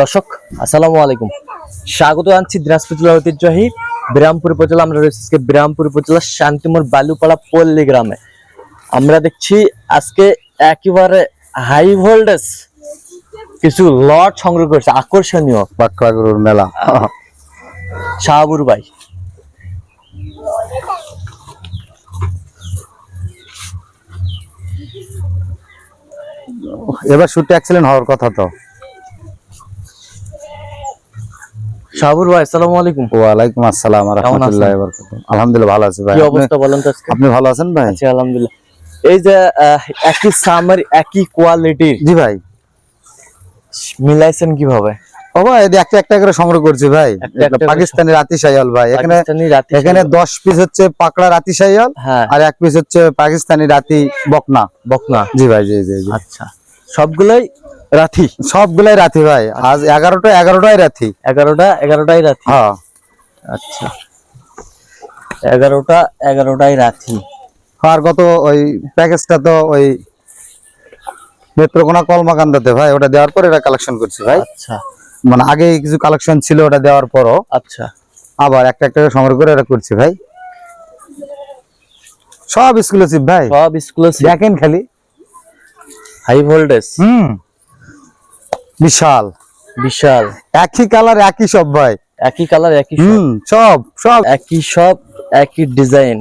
দর্শক আসসালামু আলাইকুম। স্বাগত জানছি দিনাজপুর জেলার ঐতিহ্যবাহী বিরামপুর উপজেলা। আমরা রয়েছি আজকে বিরামপুর উপজেলার শান্তিমোর বালুপাড়া পল্লী গ্রামে। আমরা দেখছি আজকে একেবারে হাই ভোল্টেজ কিছু লট সংগ্রহ করেছে। আকর্ষণীয়। পাকড়া মেলা। শাহাবুর ভাই। এবার শুটে অ্যাক্সিডেন্ট হওয়ার কথা তো। শাহাবুর ভাই আসসালামু আলাইকুম। আসসালাম রহমতুল্লাহ আলহামদুলিল্লাহ ভালো আছি ভাই। কি অবস্থা বলেন তো আজকে? আপনি ভালো আছেন ভাই? আছি আলহামদুলিল্লাহ। এই যে একই সামার একই কোয়ালিটির জি ভাই। মিলাইছেন কীভাবে? ও ভাই একটা একটা করে সংগ্রহ করছি ভাই। একটা একটা করে পাকিস্তানি রাতি ভাই। এখানে এখানে দশ পিস হচ্ছে পাকড়া রাতি সাইয়াল হ্যাঁ। আর এক পিস হচ্ছে পাকিস্তানি রাতি বকনা। বকনা। জি ভাই জি জি। আচ্ছা। সবগুলোই রাথি সবগুলাই রাতি ভাই। আজ এগারোটা এগারোটাই রাতি এগারোটা এগারোটাই রাথি হ্যাঁ। আচ্ছা। এগারোটা এগারোটাই রাথি আর কত ওই প্যাকেজটা তো ওই নেত্রকোনা কলমাকান্দাতে ভাই ওটা দেওয়ার পর এটা কালেকশন করছি ভাই। আচ্ছা। মানে আগে কিছু কালেকশন ছিল ওটা দেওয়ার পরও। আচ্ছা। আবার একটা একটা করে সংগ্রহ করে এটা করছি ভাই। সব এক্সক্লুসিভ ভাই। সব স্কুল দেখেন খালি। হাই ভোল্টেজ হুম। বিশাল। বিশাল। একই কালার একই সব ভাই। একই কালার একই সব হুম সব। সব একই সব একই ডিজাইন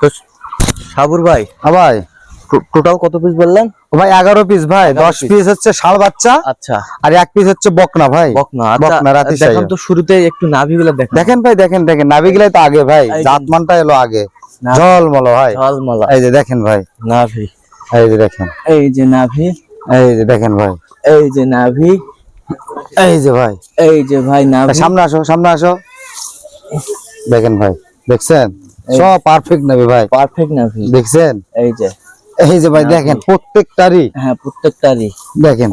তো সাবুর ভাই হ্যাঁ ভাই। টোটাল কত পিস বললেন? ভাই এগারো পিস ভাই। দশ পিস হচ্ছে ষাড় বাচ্চা আচ্ছা। আর এক পিস হচ্ছে বকনা ভাই। বকনা। আচ্ছা বকনা রাতি দেখেন তো শুরুতে একটু নাভিগুলো দেখেন দেখেন ভাই দেখেন দেখেন। নাবিগুলাই তো আগে ভাই। এই যে- জাতমানটা এলো আগে। নাভি। ঝলমল ভাই। ঝলমলা। এই যে দেখেন ভাই। নাভি। এই যে দেখেন। এই যে নাভি। এই যে দেখেন ভাই। এই যে নাভি। এই যে ভাই। এই যে ভাই নাভি। সামনে আসো সামনে আসো। দেখেন ভাই। দেখছেন? সব পারফেক্ট নেবে ভাই। পারফেক্ট নাভি। দেখছেন? এই যে। এই যে ভাই দেখেন প্রত্যেকটারই হ্যাঁ প্রত্যেকটারই। দেখেন।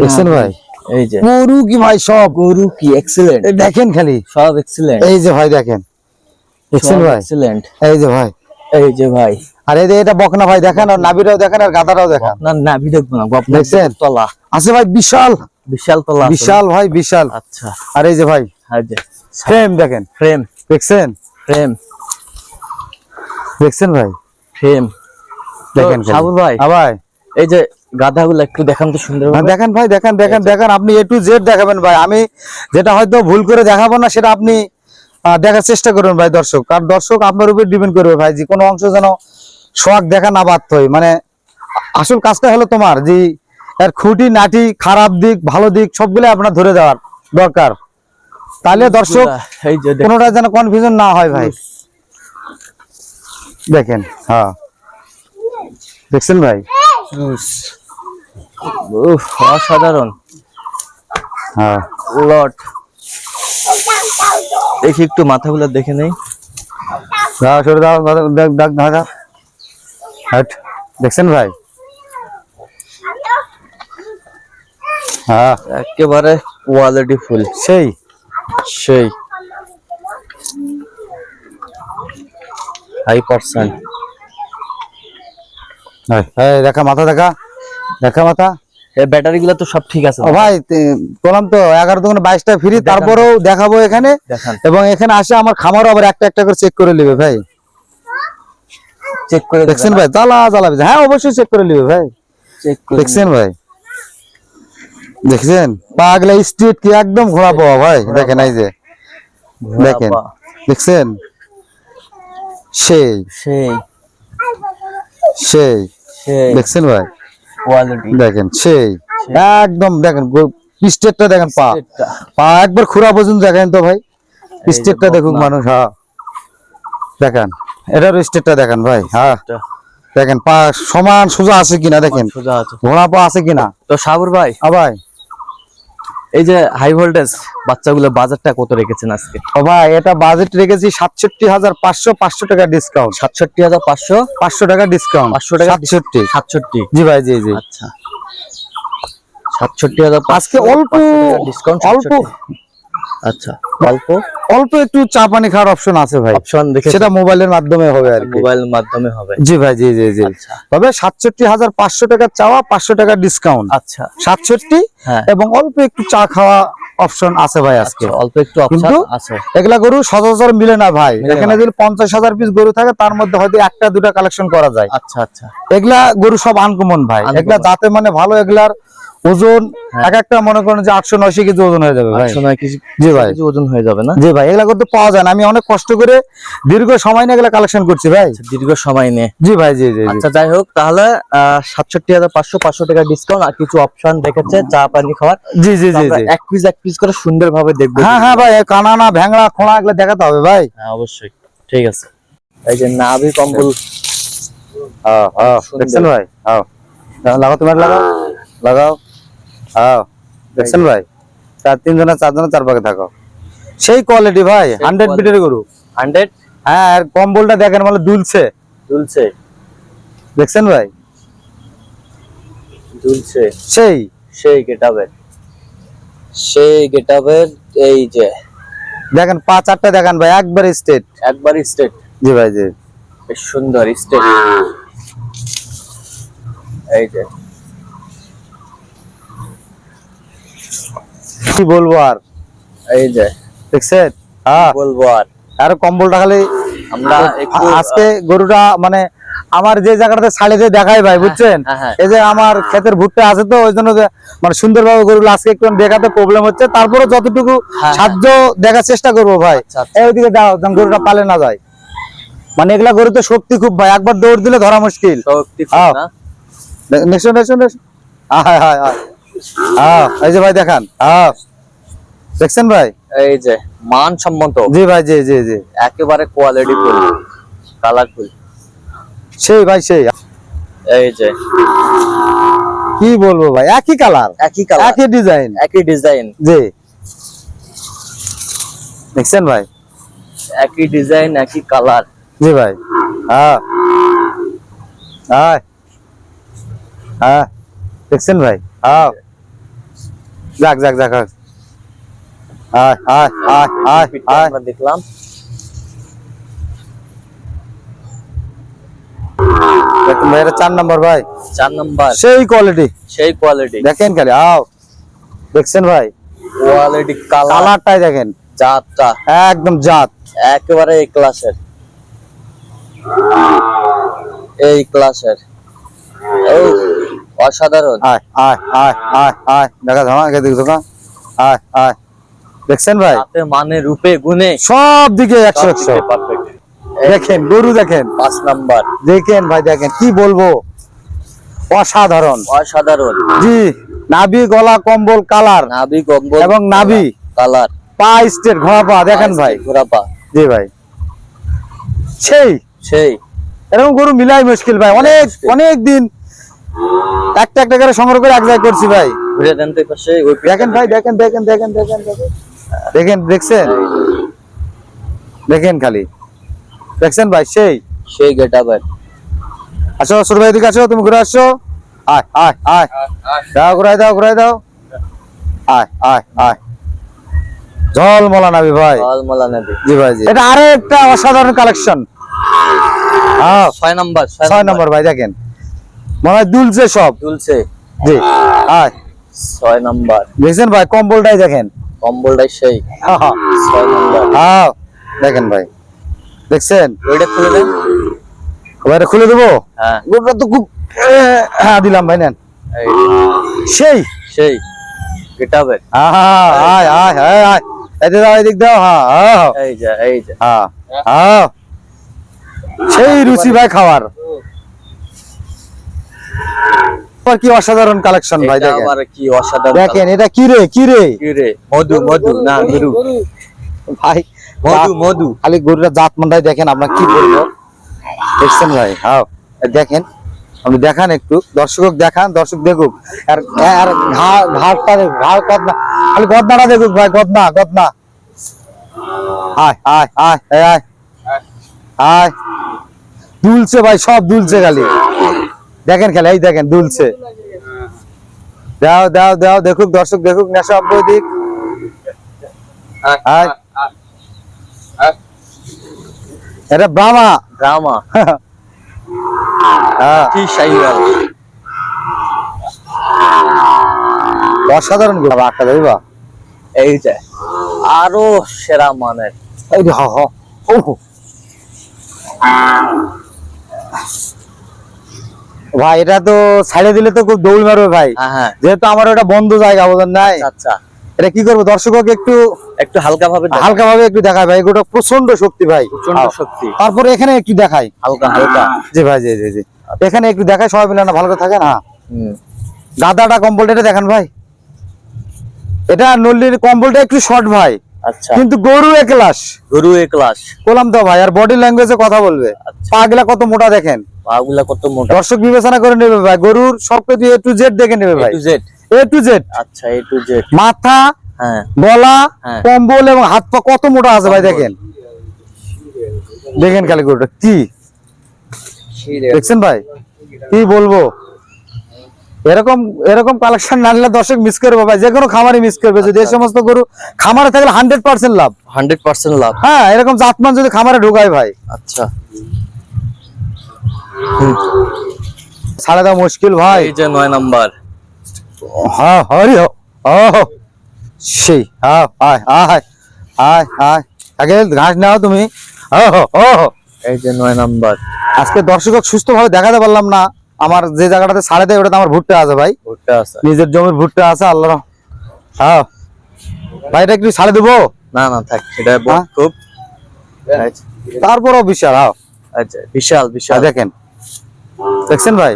দেখছেন ভাই? এই যে। গরু কি ভাই সব? গরু কি এক্সিলেন্ট দেখেন খালি। সব এক্সিলেন্ট এই যে ভাই দেখেন। দেখছেন ভাই? এক্সিলেন্ট এই যে ভাই। এই যে ভাই। আর এই যে এটা বকনা ভাই দেখেন আর নাবিটাও দেখেন আর গাদাটাও দেখেন। আপনার নাভি দেখব না আপনার দেখছেন? তলা। আছে ভাই বিশাল। বিশাল তলা বিশাল ভাই বিশাল। আচ্ছা। আর এই যে ভাই যে ফ্রেম দেখেন। ফ্রেম দেখছেন? ফ্রেম দেখছেন ভাই? ফ্রেম দেখেন। সাবুর ভাই হ্যাঁ ভাই। এই যে গাধাগুলো একটু দেখান তো সুন্দর হ্যাঁ, দেখেন ভাই দেখেন দেখেন দেখেন আপনি এ টু জেড দেখাবেন ভাই। আমি যেটা হয়তো ভুল করে দেখাবো না সেটা আপনি দেখার চেষ্টা করবেন ভাই দর্শক। আর দর্শক আপনার উপর ডিপেন্ড করবে ভাই যে কোনো অংশ যেন শখ দেখা না বাধ্য হয়। মানে আসল কাজটা হলো তোমার যে এর খুঁটি নাটি খারাপ দিক ভালো দিক সবগুলো আপনার ধরে দেওয়ার দরকার। তাহলে দর্শক এই যে কোনোটা যেন কনফিউশন না হয় ভাই। দেখেন হ্যাঁ। দেখছেন ভাই। উফ, অসাধারণ। হ্যাঁ। লট। দেখি একটু মাথাগুলো দেখে নেই। দাও সরে দাও দাও, দেখ দেখ দাও দাও হাট। দেখছেন ভাই? হ্যাঁ। একেবারে কোয়ালিটি ফুল সেই। সেই। হাই পার্সেন্ট এই দেখা মাথা দেখা। দেখা মাথা। এই ব্যাটারি গুলো তো সব ঠিক আছে। ভাই বললাম তো এগারো দোকানে বাইশটা ফ্রি তারপরেও দেখাবো এখানে। এবং এখানে আসে আমার খামারও আবার একটা একটা করে চেক করে নেবে ভাই। চেক করে দেখছেন ভাই? জ্বালা। হ্যাঁ অবশ্যই চেক করে নেবে ভাই। দেখছেন ভাই? দেখছেন? পাগলা স্ট্রিট কি একদম ঘোরা পাওয়া ভাই? দেখেন এই যে। দেখেন। দেখছেন? সেই। সেই। সেই। দেখছেন ভাই? দেখেন সেই। একদম দেখেন স্টেটটা দেখেন পা। পা একবার খুরা পর্যন্ত দেখেন তো ভাই? পিস্টেটটা স্টেটটা দেখুন মানুষ হ্যাঁ। দেখেন এটার স্টেটটা দেখেন ভাই হ্যাঁ। দেখেন পা সমান সোজা আছে কিনা দেখেন। সোজা আছে। ঘোড়া পা আছে কিনা? তো সাবুর ভাই। আ ভাই। এই যে হাই ভোল্টেজ বাচ্চাগুলো বাজারটা কত রেখেছেন আজকে? ভাই এটা বাজেট রেখেছি সাতষট্টি হাজার পাঁচশো পাঁচশো টাকা ডিসকাউন্ট সাতষট্টি হাজার পাঁচশো? পাঁচশো টাকা ডিসকাউন্ট 500 টাকা সাতষট্টি। সাতষট্টি। জি ভাই জি জি। আচ্ছা। সাতষট্টি হাজার আজকে অল্প ডিসকাউন্ট অল্প আচ্ছা অল্প? অল্প একটু চা পানি খাওয়ার অপশন আছে ভাই। অপশন দেখে সেটা মোবাইলের মাধ্যমে হবে আর কি। মোবাইল মাধ্যমে হবে। জি ভাই জি জি জি। আচ্ছা। তবে সাতষট্টি হাজার পাঁচশো টাকা চাওয়া পাঁচশো টাকা ডিসকাউন্ট আচ্ছা। সাতষট্টি হ্যাঁ। এবং অল্প একটু চা খাওয়া অপশন আছে ভাই আজকে। আচ্ছা, অল্প একটু অপশন কিন্তু আছে। এগুলা গরু সচরাচর মিলে না ভাই। এখানে যদি পঞ্চাশ হাজার পিস গরু থাকে তার মধ্যে হয়তো একটা দুটা কালেকশন করা যায়। আচ্ছা আচ্ছা। এগুলা গরু সব আনকমন ভাই। এগুলা যাতে মানে ভালো এগুলার ওজন হ্যাঁ। এক একটা মনে করেন যে আটশো নয়শো কেজি ওজন হয়ে যাবে ভাই। জি ভাই। ওজন হয়ে যাবে না? জি ভাই এগুলা করতে পাওয়া যায় না। আমি অনেক কষ্ট করে দীর্ঘ সময় নিয়ে এগুলা কালেকশন করছি ভাই। দীর্ঘ সময় নিয়ে। জি ভাই জি জি। আচ্ছা যাই হোক তাহলে সাতষট্টি হাজার পাঁচশো পাঁচশো টাকা ডিসকাউন্ট আর কিছু অপশন রেখেছে চা পানি খাওয়ার। জি জি জি এক পিস এক পিস করে সুন্দর ভাবে দেখব হ্যাঁ হ্যাঁ ভাই এ কানানা ভ্যাংড়া খোঁড়া এগুলা দেখাতে হবে ভাই। হ্যাঁ অবশ্যই। ঠিক আছে। এই যে নাভি কম্বল। হ্যাঁ হ্যাঁ দেখছেন ভাই? হ্যাঁ লাগাও তোমার লাগাও। লাগাও। হ্যাঁ দেখছেন ভাই? চার তিন জনের চার জনের চার পাকে থাকো। সেই কোয়ালিটি ভাই হান্ড্রেড quality। গরু। হান্ড্রেড হ্যাঁ আর কম্বলটা দেখেন মানে দুলছে। দুলছে। দেখছেন ভাই? দুলছে। সেই। সেই গেটাবের সেই গেটাবের এই যে। দেখেন পাঁচ আটটা দেখেন ভাই একবার স্টেট একবার স্টেট জি ভাই জি। সুন্দর স্টেট এই যে। কি বলব আর? এই যে দেখছেন? হ্যাঁ। বলব আর? আর কম্বলটা খালি আমরা আজকে গরুটা মানে আমার যে জায়গাটাতে দেখাই ভাই বুঝছেন? হ্যাঁ, হ্যাঁ। এই যে আমার ক্ষেতের ভুট্টা আছে তো ওই জন্য মানে সুন্দরভাবে গরুগুলো আজকে একটু দেখাতে প্রবলেম হচ্ছে। তারপরে যতটুকু হ্যাঁ। সাহায্য দেখার চেষ্টা করব ভাই। আচ্ছা, আচ্ছা। ওইদিকে দাও গরুটা পালে না যায়। মানে এগুলা গরুতে শক্তি খুব ভাই একবার দৌড় দিলে ধরা মুশকিল। শক্তি খুব হ্যাঁ। না? Next next next. হায় হায় হায় হ্যাঁ এই যে ভাই দেখান। হ্যাঁ দেখছেন ভাই? এই যে মানসম্মত জি ভাই জি জি জি। একেবারে কোয়ালিটি ফুল কালারফুল সেই ভাই সেই। এই যে। কি বলব ভাই একই কালার একই কালার একই ডিজাইন একই ডিজাইন জি। দেখছেন ভাই? একই ডিজাইন একই কালার জি ভাই। হ্যাঁ হ্যাঁ হ্যাঁ দেখছেন ভাই? হ্যাঁ যাক যাক যাক। আয়। আয় আয় আয় আয় আমরা দেখলাম। চার নম্বর ভাই। চার নাম্বার। সেই কোয়ালিটি সেই কোয়ালিটি দেখেন খালি আও। দেখছেন ভাই? কোয়ালিটি কালারটাই দেখেন। জাতটা। একদম জাত। একেবারে এই ক্লাসের এই ক্লাসের এই অসাধারণ। আয় আয় আয় আয় আয়। দেখা যাও আগে দেখ দেখা আয় আয়। দেখছেন ভাই? মানে রূপে গুণে। সব দিকে দেখেন গরু দেখেন। পাঁচ নাম্বার। দেখেন ভাই দেখেন কি বলব? অসাধারণ। অসাধারণ। জি নাভি গলা কম্বল কালার। নাভি কম্বল এবং নাভি। কালার। পা স্টেট ঘোড়া পা দেখেন ভাই ঘোরাপা জি ভাই। সেই। সেই। এরকম গরু মিলাই মুশকিল ভাই। অনেক অনেক দিন একটা একটা করে সংগ্রহ করে এক জায়গায় করছি ভাই। ঘুরে দেন তো পাশে দেখেন ভাই দেখেন দেখেন দেখেন দেখেন দেখেন। দেখেন দেখছেন? দেখেন খালি। দেখছেন ভাই সেই? সেই গেটাবের আসো ছোট ভাই এদিকে আসো তুমি ঘুরে আসছো আয় আয় আয়। দাও ঘুরাই দাও ঘুরাই দাও। আয় আয় আয়। জল মলা নাবি ভাই। জি ভাই জি। এটা আরও একটা অসাধারণ কালেকশন হ্যাঁ ছয় নাম্বার ছয় নম্বর ভাই দেখেন। মনে হয় দুলছে সব। তুলছে জি। আয় ছয় নাম্বার। দেখছেন ভাই কম্বলটাই দেখেন। কম্বলটাই সেই। হ্যাঁ হ্যাঁ ছয় নাম্বার। হ্যাঁ দেখেন ভাই। দেখছেন? ওইটা খুলে দেন। এবারে খুলে দেবো? হ্যাঁ। গরুটা তো খুব হ্যাঁ দিলাম ভাই নেন। এই। সেই? সেই। গেটাবের। আহা, আয় আয় আয় আয়। এদিকে দাও এদিক দাও হ্যাঁ হ্যাঁ এই যে এই যে। হ্যাঁ হ্যাঁ। সেই রুচি ভাই খাওয়ার। আবার কি অসাধারণ কালেকশন ভাই দেখেন। আবার কি অসাধারণ দেখেন এটা কি রে কি রে? কি রে? মধু মধু না গরু। ভাই মধু মধু। খালি গরুটা জাত মন্ডাই দেখেন আমরা কি বলব। দেখছেন ভাই হ্যাঁ। দেখেন আপনি দেখান একটু। দর্শক দেখান দর্শক দেখুক। আর আর দেখুক ঘাড় গদনা খালি গদনাটা দেখুক ভাই গদনা গদনা। আয় আয় আয় আয়। আয়। দুলছে ভাই সব দুলছে খালি। দেখেন খালি এই দেখেন দুলছে। দাও দাও দাও দেখুক দর্শক দেখুক নেশা দিক আয়। এটা ব্রাহ্মা। হ্যাঁ কি শাহিওয়াল অসাধারণগুলো। একটা দেখবা এই যে আরও সেরা মানের। এই হ হ। ও হো। ভাই এটা তো ছাড়ে দিলে তো খুব দৌড় মারবে ভাই। হ্যাঁ হ্যাঁ। যেহেতু আমার ওটা বন্ধ জায়গা বোঝেন নাই? আচ্ছা এটা কি করব দর্শককে একটু একটু হালকা ভাবে হালকা ভাবে একটু দেখায় ভাই এগুলো প্রচণ্ড শক্তি ভাই। প্রচণ্ড শক্তি। তারপরে এখানে একটু দেখাই। হালকা হালকা। জি ভাই জি জি জি। এখানে একটু দেখাই সবাই মিলে না ভালো করে থাকে না হুম। গাদাটা কম্বলটা দেখেন ভাই। এটা নল্লির কম্বলটা একটু শর্ট ভাই। আচ্ছা। কিন্তু গরু একলাস গরু এ ক্লাস বললাম তো ভাই আর বডি ল্যাঙ্গুয়েজে কথা বলবে। আচ্ছা। পাগুলা কত মোটা দেখেন? পাগুলা কত মোটা? দর্শক বিবেচনা করে নেবে ভাই গরুর সবকিছু এ টু জেড দেখে নেবে এ ভাই to Z A to Z আচ্ছা এ টু জেড মাথা হ্যাঁ। গলা হ্যাঁ। কম্বল এবং হাত পা কত মোটা আছে ভাই দেখেন? দেখেন খালি গরুটা। কি? দেখছেন ভাই? কি বলব? এরকম এরকম কালেকশন না নিলে দর্শক মিস করবে ভাই যে কোনো খামারই মিস করবে। যদি এই সমস্ত গরু খামারে থাকলে হান্ড্রেড পার্সেন্ট লাভ। হান্ড্রেড পার্সেন্ট লাভ। হ্যাঁ এরকম জাতমান যদি খামারে ঢুকায় ভাই। আচ্ছা। দেওয়া মুশকিল ভাই। এই যে নয় নাম্বার। হ্যাঁ হরি ও। সেই হ্যাঁ আয় আয় আয় আয়। আগে ঘাস নাও তুমি। ও এই যে নয় নাম্বার। আজকে দর্শক সুস্থ ভাবে দেখাতে পারলাম না। আমার যে জায়গাটাতে ছাড়ে দেয় ওটাতে আমার ভুট্টা আছে ভাই। ভুট্টা আছে। নিজের জমির ভুট্টা আছে আল্লাহ হ্যাঁ। ভাই এটা একটু ছাড়ে দেবো? না না থাক বড় হ্যাঁ? খুব। আচ্ছা, তারপরও বিশাল হ্যাঁ। আচ্ছা বিশাল বিশাল। দেখেন। দেখছেন ভাই?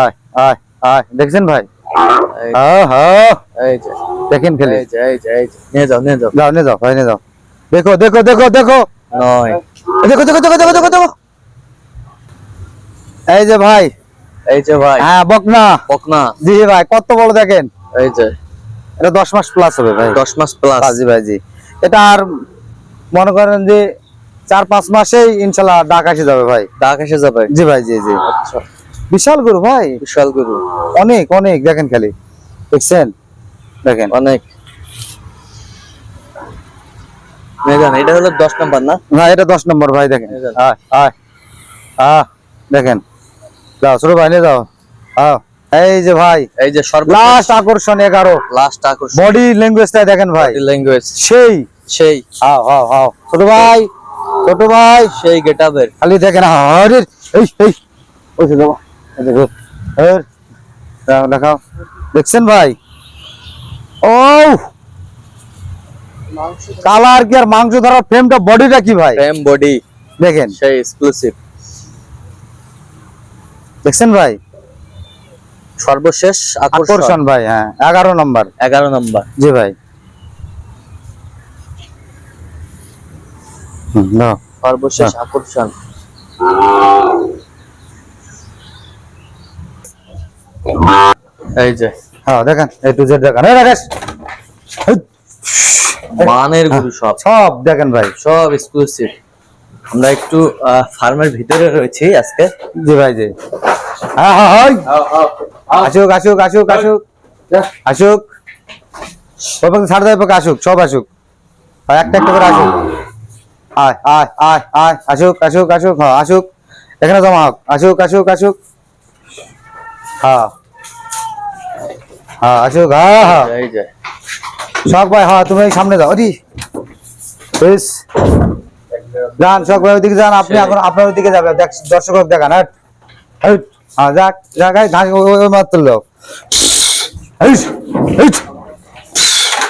আয় আয় আয় দেখছেন ভাই? হ্যাঁ হ্যাঁ। দেখেন খেলে। নিয়ে যাও নিয়ে যাও। যাও নিয়ে যাও ভাই নিয়ে যাও। দেখো দেখো দেখো দেখো। নয়। দেখো দেখো দেখো দেখো দেখো দেখো। এই যে ভাই। এই যে ভাই। হ্যাঁ বকনা। পকনা জি ভাই কত বড় দেখেন? এই যে। এটা দশ মাস প্লাস হবে ভাই। দশ মাস প্লাস হ্যাঁ, জি ভাই জি এটা আর মনে করেন যে চার পাঁচ মাসেই ইনশাল্লাহ ডাক আসে যাবে ভাই। ডাক এসে যাবে। জি ভাই জি জি। আচ্ছা। বিশাল গরু ভাই। বিশাল গরু। অনেক অনেক দেখেন খালি। দেখছেন? দেখেন। অনেক। যান এটা হলো দশ নাম্বার না? না এটা দশ নম্বর ভাই দেখেন। আয় আয় আহ দেখেন। যাও ছোট ভাই নিয়ে যাও। আহ এই যে ভাই এই যে লাস্ট আকর্ষণ এগারো। লাস্ট আকর্ষণ। বডি ল্যাঙ্গুয়েজটা দেখেন ভাই। ল্যাঙ্গুয়েজ সেই। সেই। হাও হাও হাও ছোট ভাই ছোট ভাই। সেই গেটাবের খালি দেখেন আরে এই এই। ওই যে দেখো এই দেখো। এই দাও, দেখাও। দেখছেন ভাই? ও কালার কি আর মাংস ধরার ফ্রেমটা বডিটা কি ভাই? ফ্রেম বডি দেখেন। সেই এক্সক্লুসিভ দেখছেন ভাই? সর্বশেষ আকর্ষণ। ভাই হ্যাঁ এগারো নম্বর। এগারো নম্বর। জি ভাই। সর্বশেষ। আকর্ষণ। এই যে হ্যাঁ দেখেন এই টু জেড দেখেন। এই রাকেশ! মানের গরু সব। সব দেখেন ভাই। সব এক্সক্লুসিভ আমরা একটু ফার্মের ভিতরে রয়েছি আজকে। জি ভাই জি। হ্যাঁ হ্যাঁ হয় আসুক আসুক আসুক আসুক। আসুক। ওই পক্ষে ছাড় দেয় পক্ষে আসুক সব আসুক। হয় একটা একটা করে আসুক। আয় আয় আয় আয় আসুক আসুক আসুক হ্যাঁ আসুক। এখানে জমা হোক। আসুক আসুক আসুক। হ্যাঁ। হ্যাঁ আসুক হ্যাঁ হ্যাঁ। এই যে শখ ভাই হ্যাঁ তুমি সামনে যাও। ওদি। বেশ যান শখ ভাই ওইদিকে যান আপনি এখন আপনার ওইদিকে যাবে দেখ দর্শক দেখান হ্যাঁ? হ্যাঁ যাক যাক ওই- মাত্র লোক এই, এই।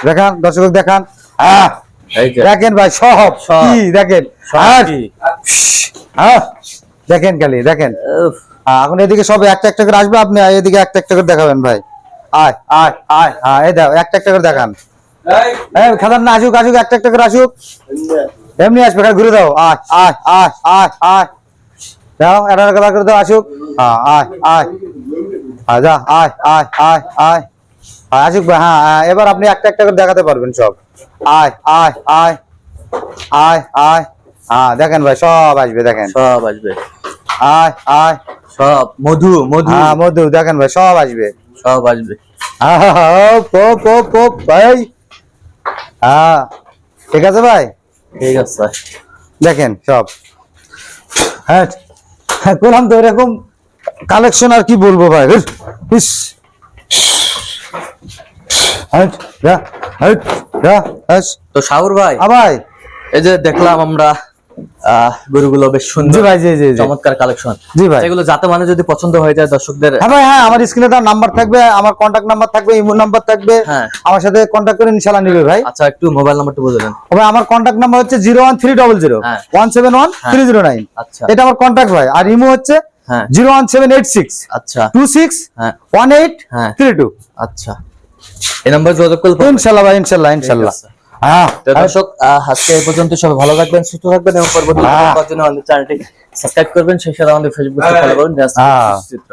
দেখান দর্শক দেখান। হ্যাঁ এই দেখেন ভাই সব সব। কি দেখেন? হ্যাঁ কি? হ্যাঁ দেখেন খালি দেখেন। হ্যাঁ, এখন এদিকে সব একটা একটা করে আসবে আপনি এদিকে একটা একটা করে দেখাবেন ভাই। আয় আয় আয় হ্যাঁ এই দাও একটা একটা করে দেখান। এই। খাদার না আসুক আসুক একটা একটা করে আসুক। এমনি আসবে খালি ঘুরে দাও আয় আয় আয় আয় আয় দাও করে দাও আসুক হ্যাঁ আয় আয় আয় যা আয় আয় আয় আয় আসুক ভাই হ্যাঁ হ্যাঁ, এবার আপনি একটা একটা করে দেখাতে পারবেন সব আয় আয় আয় আয় আয় হ্যাঁ দেখেন ভাই সব আসবে দেখেন সব আসবে আয় আয় সব মধু মধু হ্যাঁ মধু দেখেন ভাই সব আসবে সব আসবে ওপ, ওপ, ভাই হ্যাঁ ঠিক আছে ভাই ঠিক আছে। দেখেন সব। হ্যাঁ হ্যাঁ করলাম তো এরকম কালেকশন আর কি বলব ভাই? ইস। হুস। হাট, যা, হাট, তো শাহুর ভাই আবাই ভাই। এই যে দেখলাম আমরা গরুগুলো বেশ সুন্দর ভাই জি জি চমৎকার কালেকশন জি ভাই। এগুলো যাতে মানে যদি পছন্দ হয়ে যায় দর্শকদের হ্যাঁ ভাই হ্যাঁ আমার স্ক্রিনে তার নাম্বার থাকবে আমার কন্ট্যাক্ট নাম্বার থাকবে ইমো নাম্বার থাকবে। হ্যাঁ। আমার সাথে কন্ট্যাক্ট করে ইনশাল্লাহ নিবে ভাই। আচ্ছা একটু মোবাইল নাম্বারটা বলে দেন। তবে আমার কন্ট্যাক্ট নাম্বার হচ্ছে zero one three double zero হ্যাঁ। নাইন আচ্ছা। এটা আমার কন্ট্যাক্ট ভাই আর ইমো হচ্ছে হ্যাঁ। Zero one seven eight six আচ্ছা। হ্যাঁ। হ্যাঁ। আচ্ছা। এই নাম্বার যোগাযোগ করলে পাবেন। ইনশাল্লাহ ভাই। হ্যাঁ তো দর্শক আজকে এই পর্যন্ত সবাই ভালো থাকবেন সুস্থ থাকবেন এবং পরবর্তী হ্যাঁ। জন্য আমাদের চ্যানেলটি সাবস্ক্রাইব করবেন সেই সাথে আমাদের ফেসবুক ফলো করুন হ্যাঁ। চিত্র